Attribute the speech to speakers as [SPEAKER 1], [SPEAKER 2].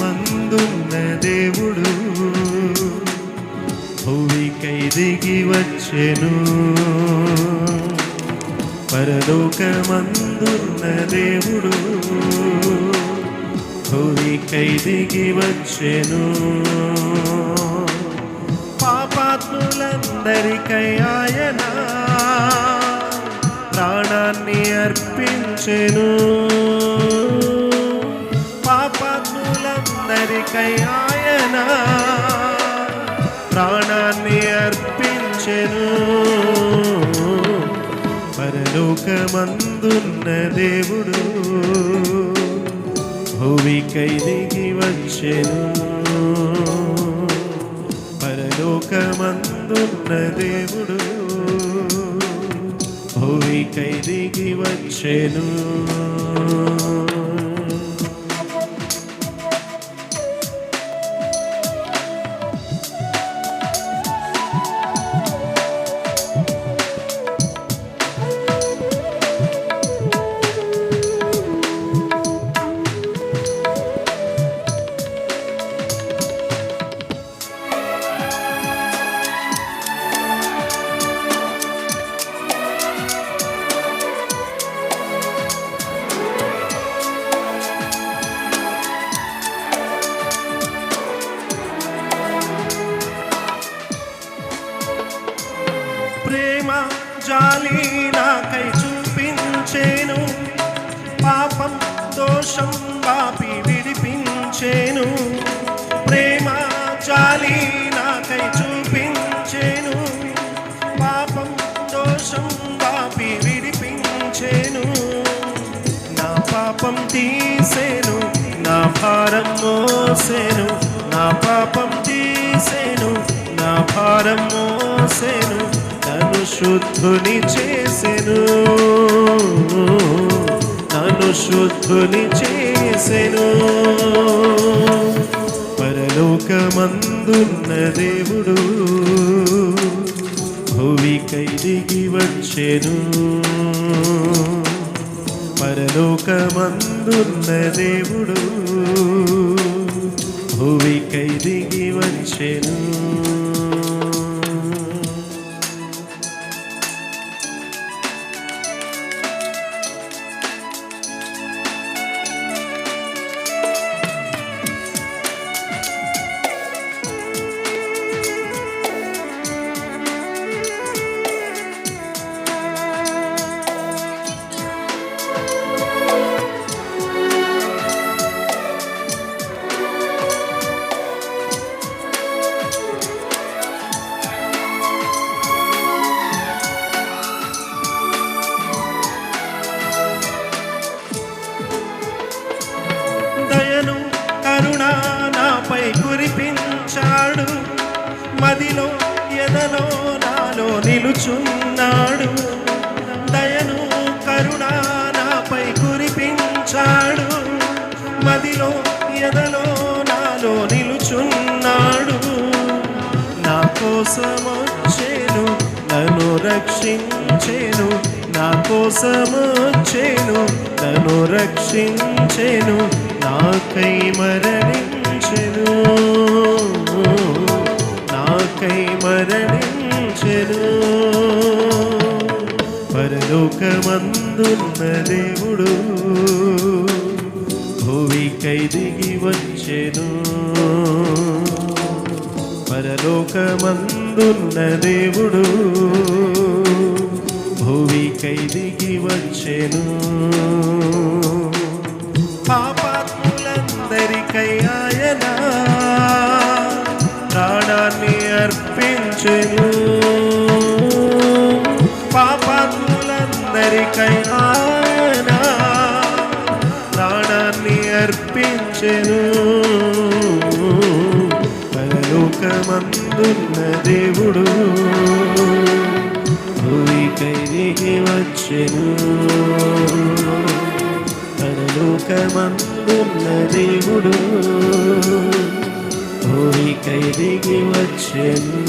[SPEAKER 1] మందున్న దేవుడు. భూమికై దిగి వచ్చెను. పరలోకమందున్న దేవుడు. భూమికై దిగి వచ్చెను. పాపాత్ములందరికై ఆయన ప్రాణాన్ని అర్పించెను. పాపాత్ములందరికై ఆయన ప్రాణాన్ని అర్పించెను. పరలోకమందున్న దేవుడు భూమికై దిగి వచ్చెను. పరలోకమందున్న దేవుడు భూమికై దిగి వచ్చెను. జాలి నాకై చూపించేను. పాపం దోషం పాపి విడిపించేను. ప్రేమ జాలి నాకై చూపించేను. పాపం దోషం పాపి విడిపించేను. నా పాపం తీసేను నా భారం మోసేను. నా పాపం తీసేను నా భారం మోసేను. శుద్ధుని చేసెను. నన్ను శుద్ధుని చేసెను. పరలోకమందున్న దేవుడు భూమికై దిగి వచ్చెను. పరలోకమందున్న దేవుడు భూమికై దిగి వచ్చెను. కరుణ నాపై కురిపించాడు. మదిలో ఎదలో నాలో నిలుచున్నాడు. దయను కరుణ నాపై కురిపించాడు. మదిలో ఎదలో నాలో నిలుచున్నాడు. నా కోసమొచ్చేను నన్ను రక్షించేను. నా కోసమొచ్చేను నన్ను రక్షించేను నాకై మరణించెను. నాకై మరణించెను. పరలోకమందున్న దేవుడు భూమికై దిగి వచ్చెను. పరలోకమందున్న దేవుడు కై దిగి వచ్చెను. పాపాత్ములందరికై ఆయన ప్రాణాన్ని అర్పించెను. పాపాత్ములందరికై ఆయన ప్రాణాన్ని అర్పించెను. పరలోకమందున్న దేవుడు. తిరిగి దిగి వచ్చెను పరలోకమందున్న దేవుడు భూమికై దిగి వచ్చెను.